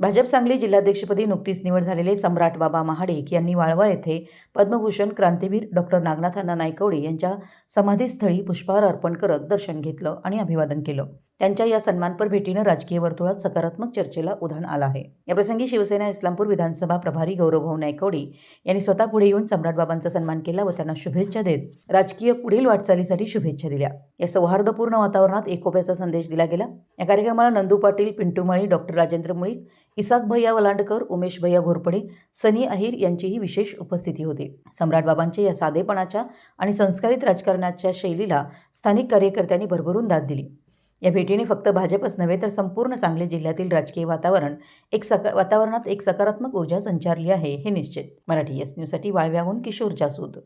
भाजप सांगली जिल्हाध्यक्षपदी नुकतीच निवड झालेले सम्राट बाबा महाडिक यांनी वाळवा येथे पद्मभूषण क्रांतीवीर डॉक्टर नागनाथांना नायकवडे यांच्या समाधीस्थळी पुष्पहार अर्पण करत दर्शन घेतलं आणि अभिवादन केलं. त्यांच्या या सन्मानपर भेटीनं राजकीय वर्तुळात सकारात्मक चर्चेला उधाण आलं आहे. याप्रसंगी शिवसेना इस्लामपूर विधानसभा प्रभारी गौरवभाऊ नायकवडी यांनी स्वतः पुढे येऊन सम्राटबाबांचा सन्मान केला व त्यांना शुभेच्छा देत राजकीय पुढील वाटचालीसाठी शुभेच्छा दिल्या. या सौहार्दपूर्ण वातावरणात एकोप्याचा संदेश दिला गेला. या कार्यक्रमाला नंदू पाटील पिंटू माळी डॉक्टर राजेंद्र मुळीक इसाक भैया वलांडकर उमेश भैया घोरपडे सनी अहिर यांचीही विशेष उपस्थिती होती. सम्राटबाबांच्या या साधेपणाच्या आणि संस्कारित राजकारणाच्या शैलीला स्थानिक कार्यकर्त्यांनी भरभरून दाद दिली. या भेटीने फक्त भाजपच नव्हे तर संपूर्ण सांगली जिल्ह्यातील राजकीय वातावरण एक सका वातावरणात एक सकारात्मक ऊर्जा संचारली आहे हे निश्चित. मराठी एस न्यूजसाठी वाळव्याहून किशोर जासूद.